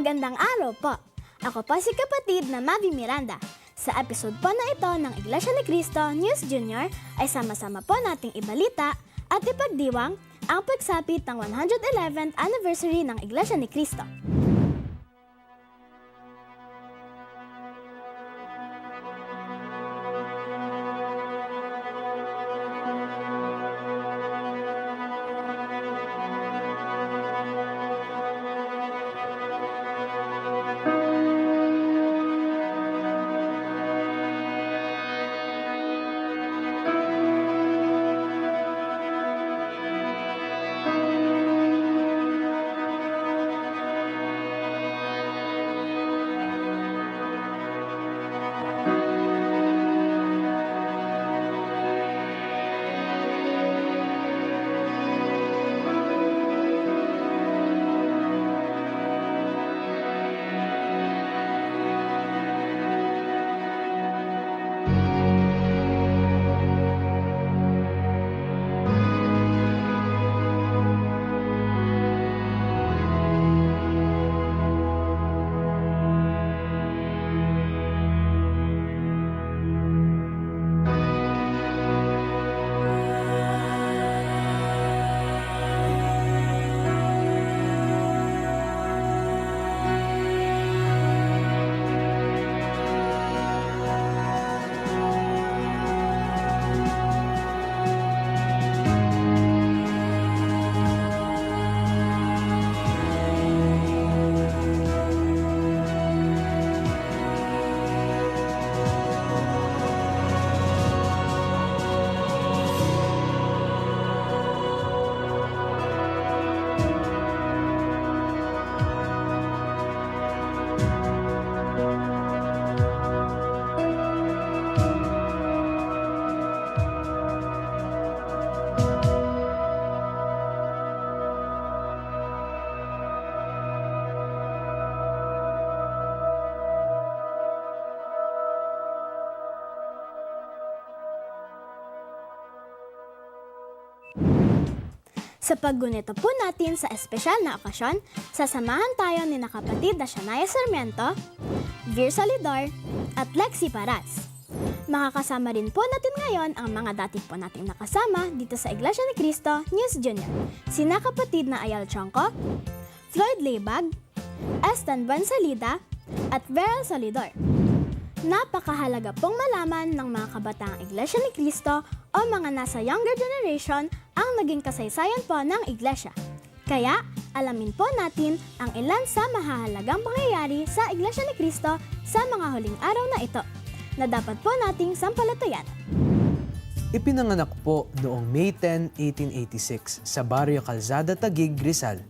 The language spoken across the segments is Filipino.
Magandang araw po. Ako po si kapatid na Mavi Miranda. Sa episode po na ito ng Iglesia ni Cristo News Junior ay sama-sama po nating ibalita at ipagdiwang ang pagsapit ng 111th anniversary ng Iglesia ni Cristo. Sa paggunito po natin sa espesyal na okasyon, sasamahan tayo ni nakapatid na Shania Sarmiento, Vir Solidor, at Lexi Paras. Makakasama rin po natin ngayon ang mga dati po nating nakasama dito sa Iglesia ni Cristo News Junior. Sina kapatid na Ayal Chonko, Floyd Lebag, Estan Bansalida, at Veral Solidor. Napakahalaga pong malaman ng mga kabataang Iglesia ni Cristo o mga nasa younger generation ang naging kasaysayan po ng Iglesia. Kaya, alamin po natin ang ilan sa mahahalagang pangyayari sa Iglesia ni Cristo sa mga huling araw na ito na dapat po nating sampalatayan. Ipinanganak po noong May 10, 1886 sa Barrio Calzada, Taguig, Rizal.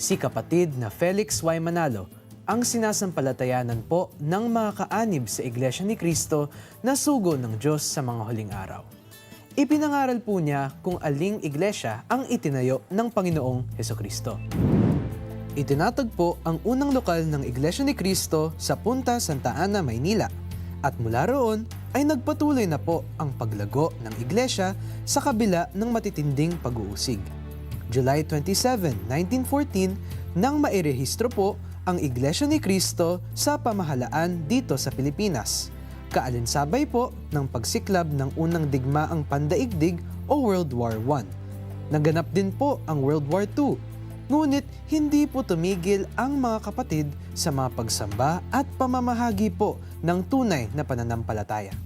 Si kapatid na Felix Y. Manalo ang sinasampalatayanan po ng mga kaanib sa Iglesia ni Cristo na sugo ng Diyos sa mga huling araw. Ipinangaral po niya kung aling iglesia ang itinayo ng Panginoong Heso Kristo. Itinatagpo ang unang lokal ng Iglesia ni Cristo sa Punta Santa Ana, Maynila. At mula roon ay nagpatuloy na po ang paglago ng iglesia sa kabila ng matitinding pag-uusig. July 27, 1914, nang mairehistro po ang Iglesia ni Cristo sa pamahalaan dito sa Pilipinas. Kaalinsabay po ng pagsiklab ng unang digmaang pandaigdig o World War I. Naganap din po ang World War II Ngunit hindi po tumigil ang mga kapatid sa mga pagsamba at pamamahagi po ng tunay na pananampalataya.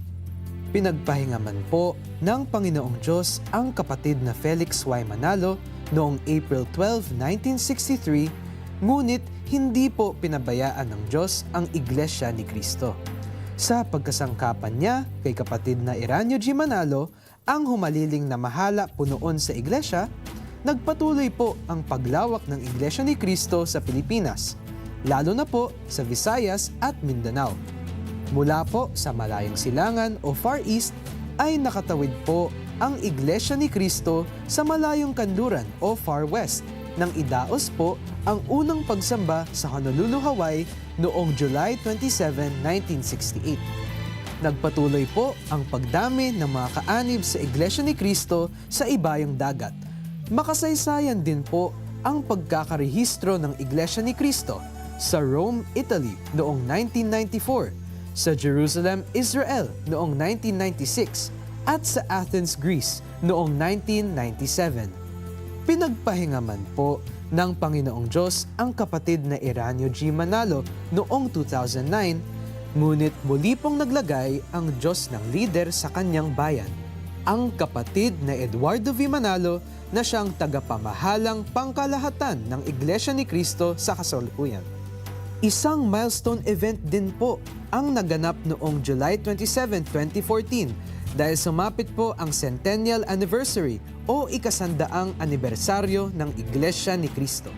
Pinagpahingaman po ng Panginoong Diyos ang kapatid na Felix Y. Manalo noong April 12, 1963, ngunit hindi po pinabayaan ng Diyos ang Iglesia ni Kristo. Sa pagkasangkapan niya kay kapatid na Iranyo G. Manalo, ang humaliling na mahala po noon sa iglesia, nagpatuloy po ang paglawak ng Iglesia ni Cristo sa Pilipinas, lalo na po sa Visayas at Mindanao. Mula po sa Malayang Silangan o Far East ay nakatawid po ang Iglesia ni Cristo sa Malayong Kanluran o Far West nang idaos po ang unang pagsamba sa Honolulu, Hawaii noong July 27, 1968. Nagpatuloy po ang pagdami ng mga kaanib sa Iglesia ni Cristo sa ibayang dagat makasaysayan din po ang pagkakarehistro ng Iglesia ni Cristo sa Rome, Italy noong 1994, sa Jerusalem, Israel noong 1996 at sa Athens, Greece noong 1997. Pinagpahingaman po ng Panginoong Diyos ang kapatid na Eranio G. Manalo noong 2009, ngunit muli pong naglagay ang Diyos ng leader sa kanyang bayan, ang kapatid na Eduardo V. Manalo na siyang tagapamahalang pangkalahatan ng Iglesia ni Cristo sa kasalukuyan. Isang milestone event din po ang naganap noong July 27, 2014 dahil sumapit po ang centennial anniversary o ikasandaang anibersaryo ng Iglesia ni Cristo.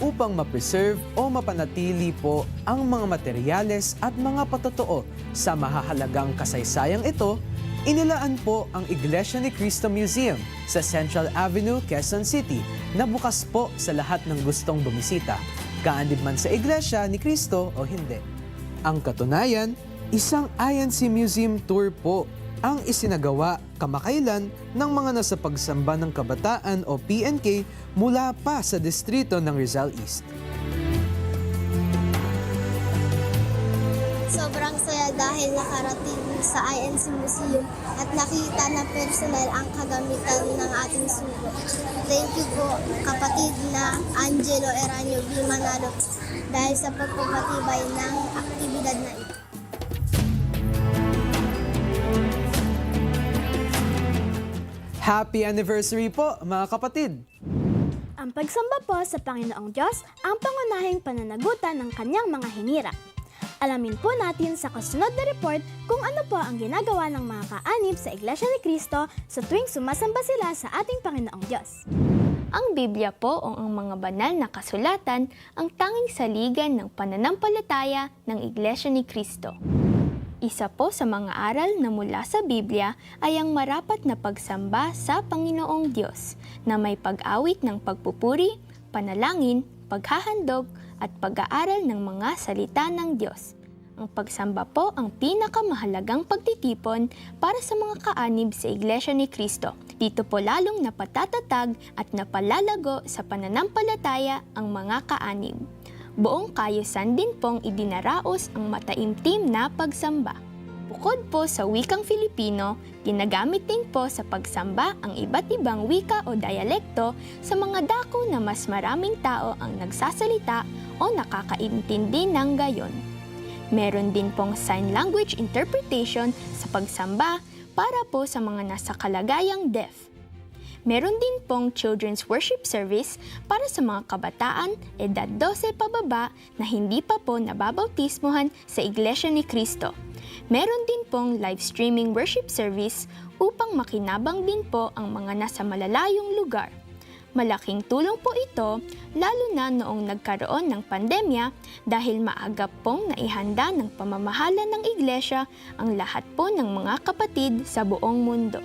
Upang ma-preserve o mapanatili po ang mga materyales at mga patotoo sa mahahalagang kasaysayang ito, inilaan po ang Iglesia ni Cristo Museum sa Central Avenue, Quezon City na bukas po sa lahat ng gustong bumisita, kaanib man sa Iglesia ni Cristo o hindi. Ang katunayan, isang INC Museum Tour po ang isinagawa kamakailan ng mga nasa pagsamba ng kabataan o PNK mula pa sa distrito ng Rizal East. Sobrang saya dahil nakarating sa INC Museum at nakita na personal ang kagamitan ng ating sugo. Thank you po kapatid na Angelo Eranio B. Dahil sa pagpapatibay ng aktibidad na ito. Happy anniversary po mga kapatid! Ang pagsamba po sa Panginoong Diyos ang pangunahing pananagutan ng kanyang mga hinirang. Alamin po natin sa kasunod na report kung ano po ang ginagawa ng mga kaanib sa Iglesia ni Cristo sa tuwing sumasamba sila sa ating Panginoong Diyos. Ang Biblia po o ang mga banal na kasulatan ang tanging saligan ng pananampalataya ng Iglesia ni Kristo. Isa po sa mga aral na mula sa Biblia ay ang marapat na pagsamba sa Panginoong Diyos na may pag-awit ng pagpupuri, panalangin, paghahandog at pag-aaral ng mga salita ng Diyos. Ang pagsamba po ang pinakamahalagang pagtitipon para sa mga kaanib sa Iglesia ni Kristo. Dito po lalong napatatatag at napalalago sa pananampalataya ang mga kaanib. Buong kayusan din pong idinaraos ang mataimtim na pagsamba. Bukod po sa wikang Filipino, ginagamit din po sa pagsamba ang iba't ibang wika o dialekto sa mga dako na mas maraming tao ang nagsasalita o nakakaintindi ng gayon. Meron din pong sign language interpretation sa pagsamba para po sa mga nasa kalagayang deaf. Meron din pong children's worship service para sa mga kabataan edad 12 pababa na hindi pa po nababautismohan sa Iglesia ni Cristo. Meron din pong live streaming worship service upang makinabang din po ang mga nasa malalayong lugar. Malaking tulong po ito lalo na noong nagkaroon ng pandemya dahil maaga pong naihanda ng pamamahala ng iglesia ang lahat po ng mga kapatid sa buong mundo.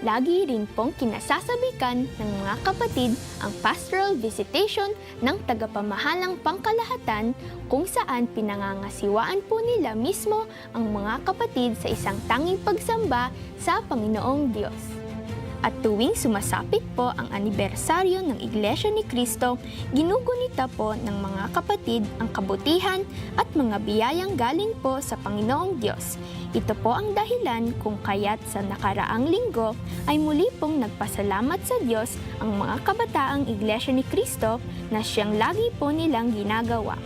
Lagi rin pong kinasasabikan ng mga kapatid ang pastoral visitation ng tagapamahalang pangkalahatan kung saan pinangangasiwaan po nila mismo ang mga kapatid sa isang tanging pagsamba sa Panginoong Diyos. At tuwing sumasapit po ang anibersaryo ng Iglesia ni Cristo, ginugunita po ng mga kapatid ang kabutihan at mga biyayang galing po sa Panginoong Diyos. Ito po ang dahilan kung kaya't sa nakaraang linggo ay muli pong nagpasalamat sa Diyos ang mga kabataang Iglesia ni Cristo na siyang lagi po nilang ginagawa.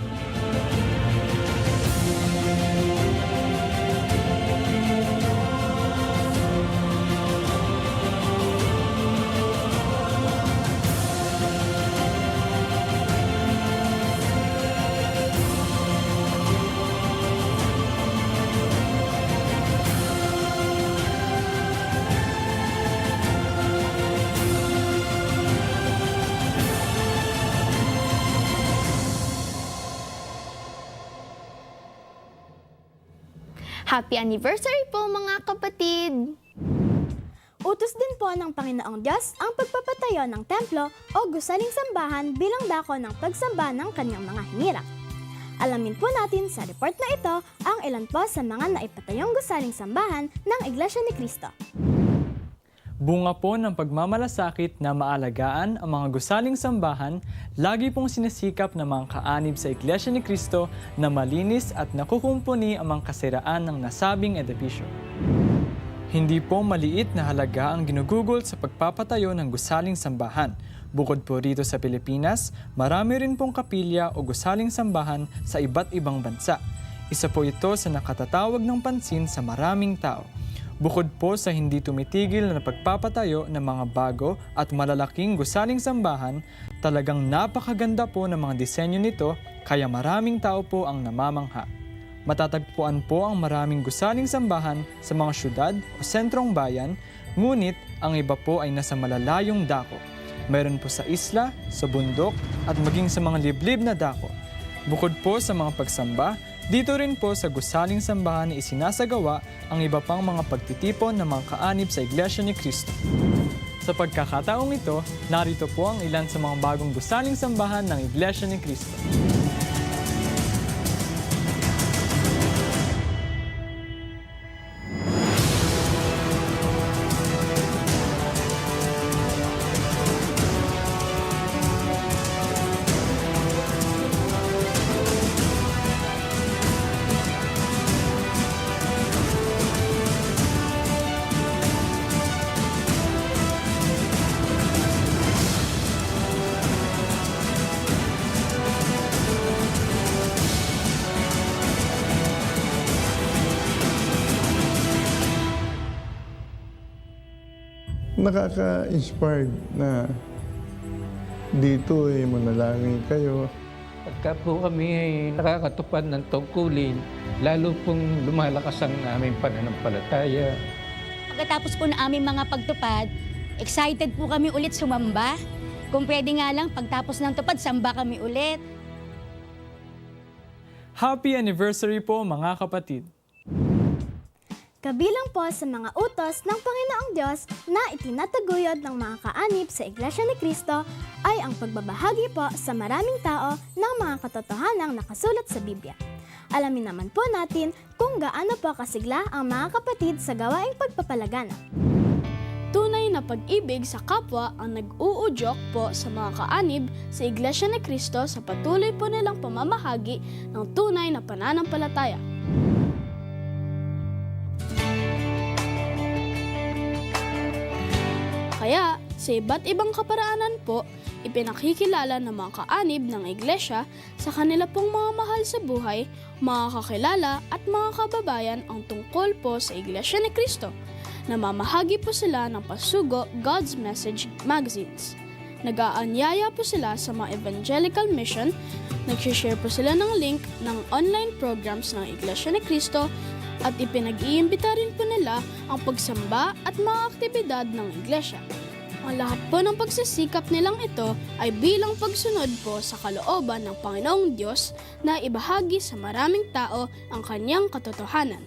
Happy anniversary po mga kapatid! Utos din po ng Panginoong Diyos ang pagpapatayo ng templo o gusaling sambahan bilang dako ng pagsamba ng kanyang mga hinirang. Alamin po natin sa report na ito ang ilan po sa mga naipatayong gusaling sambahan ng Iglesia ni Cristo. Bunga po ng pagmamalasakit na maalagaan ang mga gusaling sambahan, lagi pong sinisikap ng mga kaanib sa Iglesia ni Cristo na malinis at nakukumpuni ang mga kasiraan ng nasabing edifisyo. Hindi po maliit na halaga ang ginugugol sa pagpapatayo ng gusaling sambahan. Bukod po rito sa Pilipinas, marami rin pong kapilya o gusaling sambahan sa iba't ibang bansa. Isa po ito sa nakatatawag ng pansin sa maraming tao. Bukod po sa hindi tumitigil na pagpapatayo ng mga bago at malalaking gusaling sambahan, talagang napakaganda po ng mga disenyo nito kaya maraming tao po ang namamangha. Matatagpuan po ang maraming gusaling sambahan sa mga syudad o sentrong bayan, ngunit ang iba po ay nasa malalayong dako. Mayroon po sa isla, sa bundok, at maging sa mga liblib na dako. Bukod po sa mga pagsamba, dito rin po sa gusaling sambahan na isinasagawa ang iba pang mga pagtitipon ng mga kaanib sa Iglesia ni Cristo. Sa pagkakataong ito, narito po ang ilan sa mga bagong gusaling sambahan ng Iglesia ni Cristo. Nakaka-inspired na dito eh manalangin kayo. Pagka po kami ay nakakatupad ng tungkulin, lalo pong lumalakas ang aming pananampalataya. Pagkatapos po na aming mga pagtupad, excited po kami ulit sumamba. Kung pwede nga lang, pagtapos ng tupad, samba kami ulit. Happy anniversary po mga kapatid! Kabilang po sa mga utos ng Panginoong Diyos na itinataguyod ng mga kaanib sa Iglesia ni Cristo ay ang pagbabahagi po sa maraming tao ng mga katotohanang nakasulat sa Biblia. Alamin naman po natin kung gaano po kasigla ang mga kapatid sa gawaing pagpapalaganap. Tunay na pag-ibig sa kapwa ang nag-uudyok po sa mga kaanib sa Iglesia ni Cristo sa patuloy po nilang pamamahagi ng tunay na pananampalataya. Kaya, sa iba't ibang kaparaanan po, ipinakikilala ng mga kaanib ng iglesia sa kanila pong mga mahal sa buhay, mga kakilala at mga kababayan ang tungkol po sa Iglesia ni Cristo. Namamahagi po sila ng pasugo God's Message magazines. Nag-aanyaya po sila sa mga evangelical mission, nag-share po sila ng link ng online programs ng Iglesia ni Cristo at ipinag-iimbita rin po nila ang pagsamba at mga aktibidad ng Iglesia. Ang lahat po ng pagsisikap nilang ito ay bilang pagsunod po sa kalooban ng Panginoong Diyos na ibahagi sa maraming tao ang kanyang katotohanan.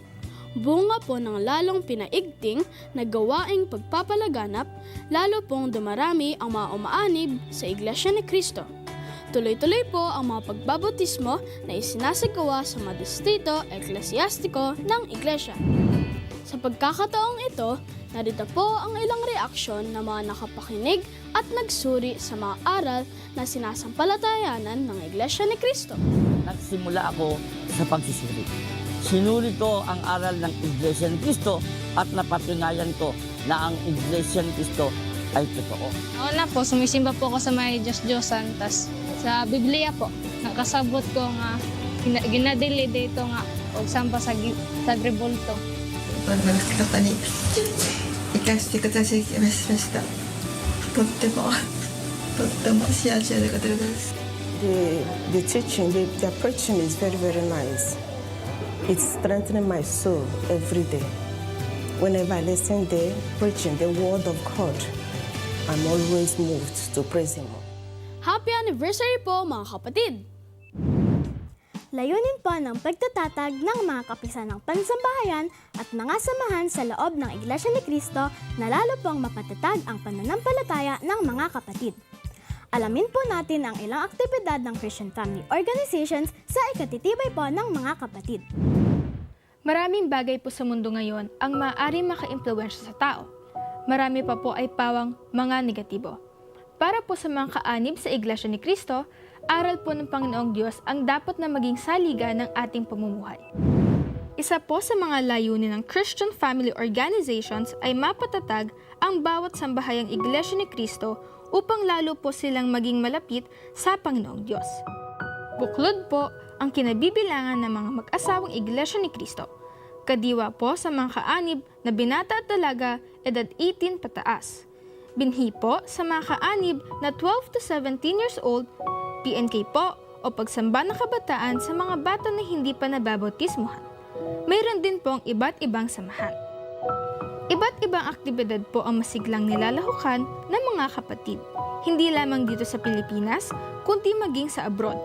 Bunga po ng lalong pinaigting na gawaing pagpapalaganap, lalo pong dumarami ang mga umaanib sa Iglesia ni Cristo. Tuloy-tuloy po ang mga pagbabautismo na isinasagawa sa mga distrito eklesyastiko ng Iglesia. Sa pagkakataong ito, narito po ang ilang reaksyon ng mga nakapakinig at nagsuri sa mga aral na sinasampalatayanan ng Iglesia ni Cristo. Nagsimula ako sa pagsusuri. Sinuri ko ang aral ng Iglesia ni Cristo at napatunayan ko na ang Iglesia ni Cristo ay totoo. Una po, sumisimba po ako sa may Diyos-Diyosan. Tas sa Biblia po, nakasabot ko nga gina, ginadili dito nga o samba sa, sa Gribolto. Pagkakata ni ikasti ko sa mas mas ta. The, the teaching, the, the preaching is very, very nice. It's strengthening my soul every day. Whenever I listen the preaching, the word of God, I'm always moved to praise Him. Happy anniversary po mga kapatid! Layunin po ng pagtatatag ng mga kapisan ng pansambahayan at mga samahan sa loob ng Iglesia ni Cristo na lalo pong mapatatag ang pananampalataya ng mga kapatid. Alamin po natin ang ilang aktibidad ng Christian Family Organizations sa ikatitibay po ng mga kapatid. Maraming bagay po sa mundo ngayon ang maaari maka-impluwensya sa tao. marami pa po ay pawang mga negatibo. Para po sa mga kaanib sa Iglesia ni Cristo, aral po ng Panginoong Diyos ang dapat na maging saligan ng ating pamumuhay. Isa po sa mga layunin ng Christian Family Organizations ay mapatatag ang bawat sambahayang Iglesia ni Cristo upang lalo po silang maging malapit sa Panginoong Diyos. Buklod po ang kinabibilangan ng mga mag-asawang Iglesia ni Cristo. Kadiwa po sa mga kaanib na binata at dalaga edad 18 pataas. Binhi po sa mga kaanib na 12 to 17 years old, PNK po o pagsamba ng kabataan sa mga bata na hindi pa nababautismuhan. Mayroon din pong iba't ibang samahan. Iba't ibang aktibidad po ang masiglang nilalahukan ng mga kapatid. Hindi lamang dito sa Pilipinas, kundi maging sa abroad.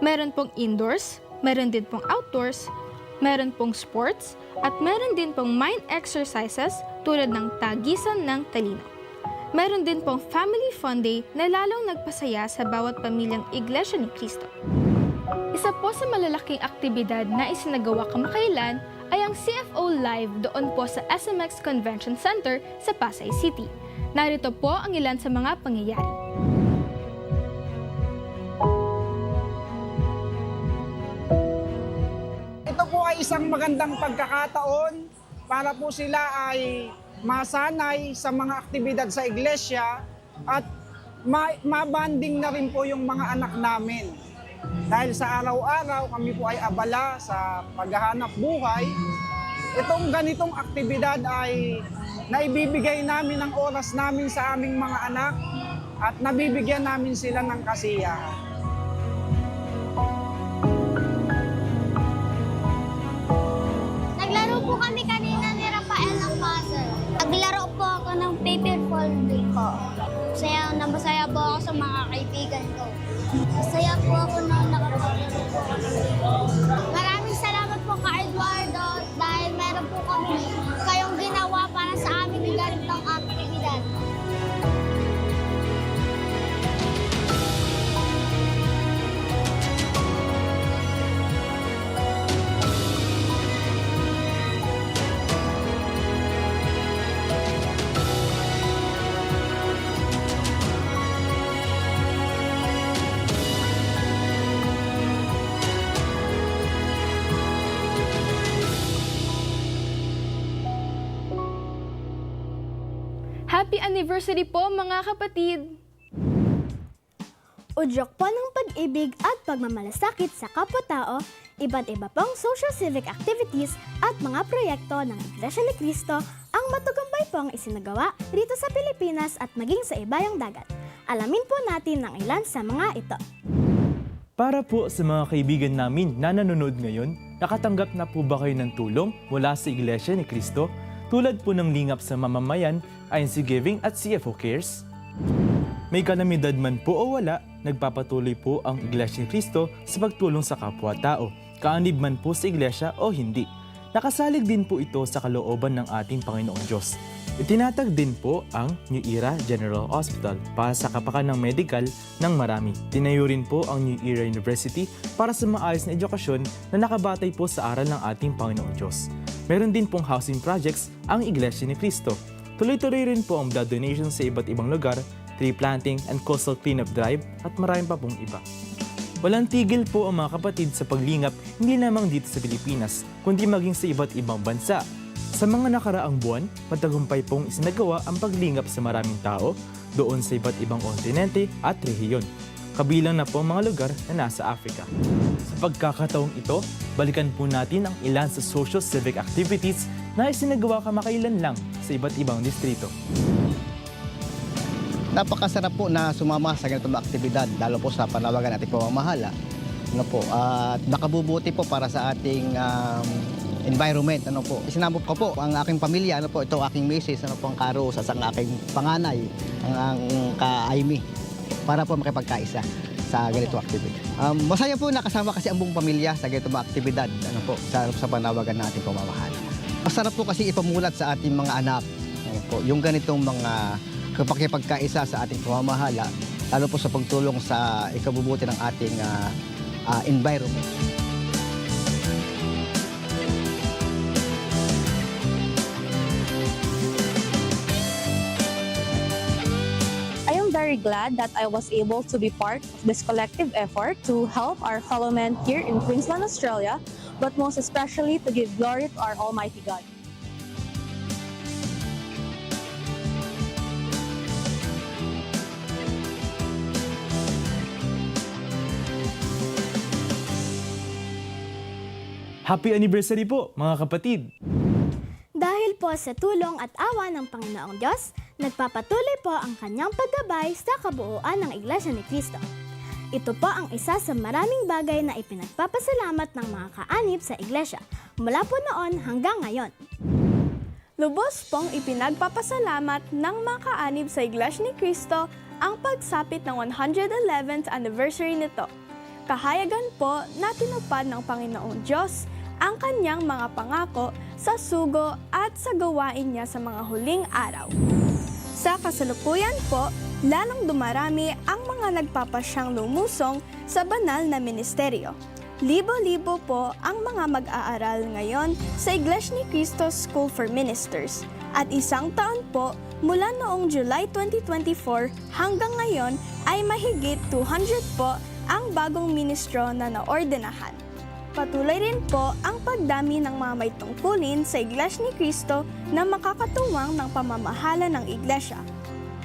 Meron pong indoors, meron din pong outdoors, meron pong sports, at meron din pong mind exercises tulad ng tagisan ng talino. Meron din pong Family Fun Day na lalong nagpasaya sa bawat pamilyang Iglesia ni Cristo. Isa po sa malalaking aktibidad na isinagawa kamakailan ay ang CFO Live doon po sa SMX Convention Center sa Pasay City. Narito po ang ilan sa mga pangyayari. Ito po ay isang magandang pagkakataon para po sila ay masanay sa mga aktibidad sa iglesia at ma- mabanding na rin po yung mga anak namin. Dahil sa araw-araw kami po ay abala sa paghahanap buhay, itong ganitong aktibidad ay naibibigay namin ang oras namin sa aming mga anak at nabibigyan namin sila ng kasiyahan. Naglaro po kami ako ng paper folding po. Masaya na masaya po ako sa mga kaibigan ko. Masaya po ako na nakapagod po. Maraming salamat po ka Eduardo dahil meron po kami Happy anniversary po mga kapatid! Udyok po ng pag-ibig at pagmamalasakit sa kapwa-tao, iba't iba pong social civic activities at mga proyekto ng Iglesia ni Cristo ang matugumpay pong isinagawa rito sa Pilipinas at maging sa ibayang dagat. Alamin po natin ang ilan sa mga ito. Para po sa mga kaibigan namin na nanonood ngayon, nakatanggap na po ba kayo ng tulong mula sa Iglesia ni Cristo? Tulad po ng lingap sa mamamayan, INC Giving at CFO Cares? May kalamidad man po o wala, nagpapatuloy po ang Iglesia ni Cristo sa pagtulong sa kapwa-tao, kaanib man po sa Iglesia o hindi. Nakasalig din po ito sa kalooban ng ating Panginoong Diyos. Itinatag din po ang New Era General Hospital para sa kapakan ng medical ng marami. Tinayo rin po ang New Era University para sa maayos na edukasyon na nakabatay po sa aral ng ating Panginoong Diyos. Meron din pong housing projects ang Iglesia ni Cristo. Tuloy-tuloy rin po ang blood donation sa iba't ibang lugar, tree planting and coastal cleanup drive at marami pa pong iba. Walang tigil po ang mga kapatid sa paglingap hindi lamang dito sa Pilipinas, kundi maging sa iba't ibang bansa. Sa mga nakaraang buwan, matagumpay pong isinagawa ang paglingap sa maraming tao doon sa iba't ibang kontinente at rehiyon. Kabilang na po ang mga lugar na nasa Africa. Sa pagkakataong ito, balikan po natin ang ilan sa social civic activities na isinagawa kamakailan lang sa iba't ibang distrito. napakasarap po na sumama sa ganitong aktibidad, lalo po sa panawagan ating pamamahala. Ano po, at nakabubuti po para sa ating um, environment. Ano po, isinama ko po ang aking pamilya, ano po, ito aking misis, ano po ang karo sa ang aking panganay, ang, ang ka-Aimee, para po makipagkaisa sa ganito activity. Um, masaya po nakasama kasi ang buong pamilya sa ganitong mga aktibidad. Ano po, sa, sa panawagan nating pamamahala. Masarap po kasi ipamulat sa ating mga anak. Ano po, yung ganitong mga kapakipagkaisa sa ating pamamahala, lalo po sa pagtulong sa ikabubuti ng ating ah, ah, environment. Glad that I was able to be part of this collective effort to help our fellow men here in Queensland, Australia, but most especially to give glory to our Almighty God. Happy anniversary po, mga kapatid! Dahil po sa tulong at awa ng Panginoong Diyos, nagpapatuloy po ang kanyang paggabay sa kabuuan ng Iglesia ni Cristo. Ito po ang isa sa maraming bagay na ipinagpapasalamat ng mga kaanib sa Iglesia mula po noon hanggang ngayon. Lubos pong ipinagpapasalamat ng mga kaanib sa Iglesia ni Cristo ang pagsapit ng 111th anniversary nito. Kahayagan po na tinupad ng Panginoong Diyos ang kanyang mga pangako sa sugo at sa gawain niya sa mga huling araw. Sa kasalukuyan po, lalong dumarami ang mga nagpapasyang lumusong sa banal na ministeryo. Libo-libo po ang mga mag-aaral ngayon sa Iglesia ni Cristo School for Ministers at isang taon po mula noong July 2024 hanggang ngayon ay mahigit 200 po ang bagong ministro na naordenahan. Patuloy rin po ang pagdami ng mga may tungkulin sa Iglesia ni Cristo na makakatuwang ng pamamahala ng Iglesia.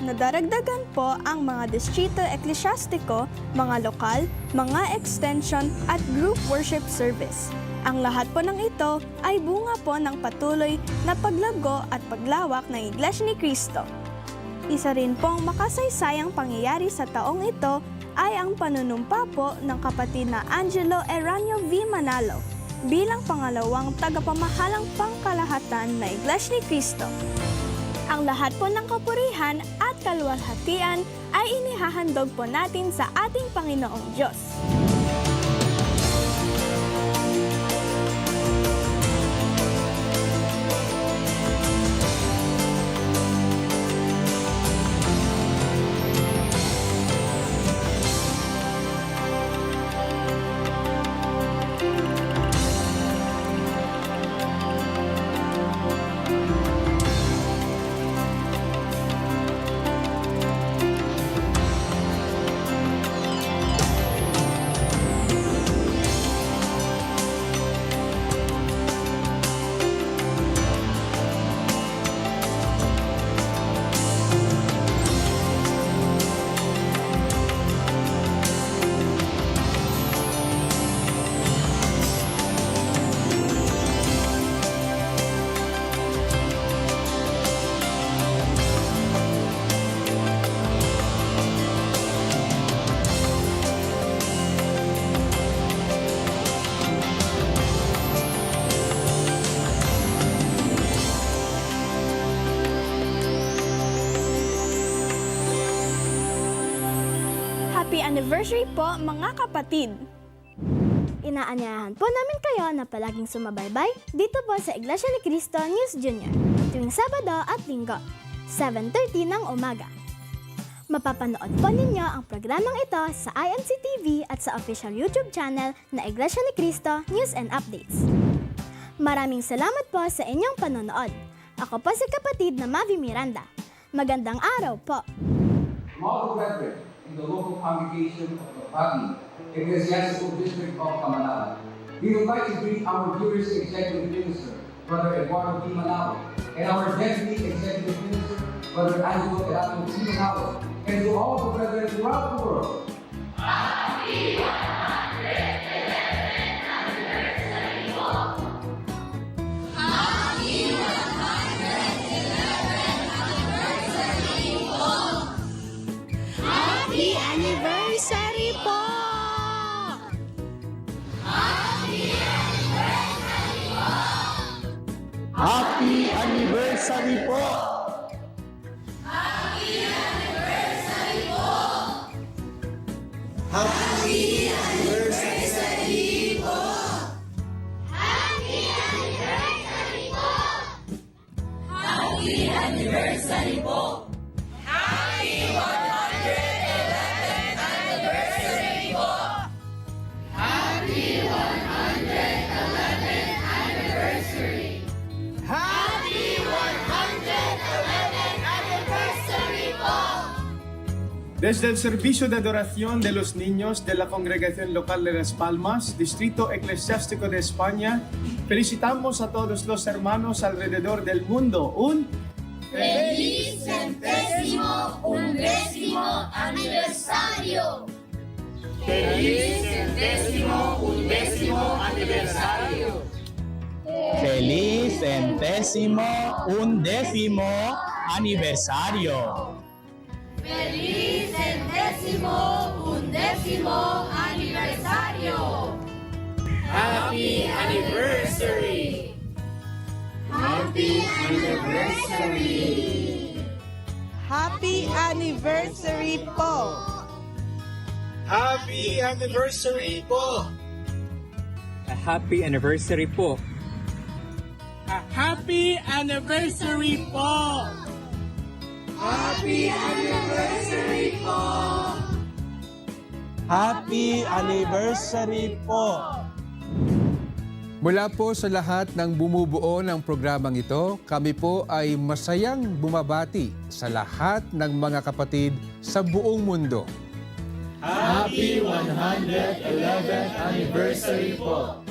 Nadaragdagan po ang mga distrito eklesyastiko, mga lokal, mga extension at group worship service. Ang lahat po ng ito ay bunga po ng patuloy na paglago at paglawak ng Iglesia ni Cristo. Isa rin pong makasaysayang pangyayari sa taong ito ay ang panunumpa po ng kapatid na Angelo Eranio V. Manalo bilang pangalawang tagapamahalang pangkalahatan na Iglesia ni Cristo. Ang lahat po ng kapurihan at kaluwalhatian ay inihahandog po natin sa ating Panginoong Diyos. Anniversary po mga kapatid! Inaanyayahan po namin kayo na palaging sumabaybay dito po sa Iglesia ni Cristo News Junior tuwing Sabado at Linggo, 7.30 ng umaga. Mapapanood po ninyo ang programang ito sa INC TV at sa official YouTube channel na Iglesia ni Cristo News and Updates. Maraming salamat po sa inyong panonood. Ako po si kapatid na Mavi Miranda. Magandang araw po! brethren in the local congregation of the Pagi, Ecclesiastical District of Kamanala. We would like to greet our viewers Executive Minister, Brother Eduardo P. Manalo, and our Deputy Executive Minister, Brother Angelo Erato P. Manalo, and to all the brethren throughout the world. Happy anniversary po! Happy anniversary po! Happy Desde el Servicio de Adoración de los Niños de la Congregación Local de Las Palmas, Distrito Eclesiástico de España, felicitamos a todos los hermanos alrededor del mundo. Un ¡Feliz centésimo undécimo aniversario! ¡Feliz centésimo undécimo aniversario! Feliz centésimo undécimo aniversario. ¡Feliz centésimo undécimo aniversario! Happy anniversary! Happy anniversary! Happy anniversary po! Happy Anniversary po! A happy anniversary po. A happy anniversary po! Happy anniversary po! Happy anniversary po! Mula po sa lahat ng bumubuo ng programang ito, kami po ay masayang bumabati sa lahat ng mga kapatid sa buong mundo. Happy 111th anniversary po!